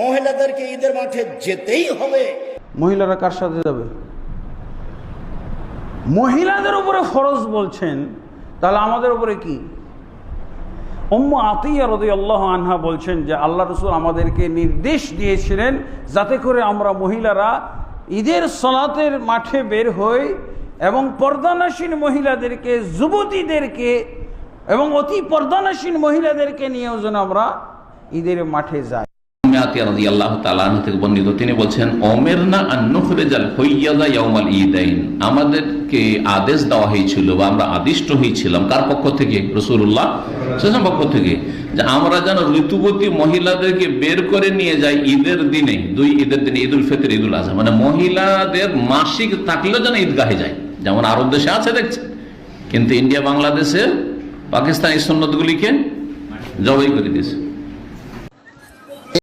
মহিলাদেরকে ঈদের মাঠে যেতেই হবে। মহিলারা কার সাথে যাবে? মহিলাদের উপরে ফরজ বলছেন, তাহলে আমাদের উপরে কি? উম্মু আতিয়া রদি আল্লাহ আনহা বলছেন যে, আল্লাহ রসুল আমাদেরকে নির্দেশ দিয়েছিলেন যাতে করে আমরা মহিলারা ঈদের সলাতের মাঠে বের হই এবং পর্দানাসীন মহিলাদেরকে, যুবতীদেরকে এবং অতি পর্দানাসীন মহিলাদেরকে নিয়েও যেন আমরা ঈদের মাঠে যাই। আদেশ দেওয়া হয়েছিল বা আমরা আদিষ্ট হয়েছিলাম কার পক্ষ থেকে? রাসূলুল্লাহ সেসব পক্ষ থেকে। আমরা যেন ঋতুবতী মহিলাদেরকে বের করে নিয়ে যাই ঈদের দিনে, দুই ঈদের দিনে ঈদ ঈদুল ফিতর, ঈদুল আজহা মানে মহিলাদের মাসিক থাকলেও যেন ঈদগাহে যায়। যেমন আরব দেশে আছে দেখছে কিন্তু ইন্ডিয়া, বাংলাদেশে পাকিস্তানি সন্ন্যতগুলিকে জবাই করে দিয়েছে।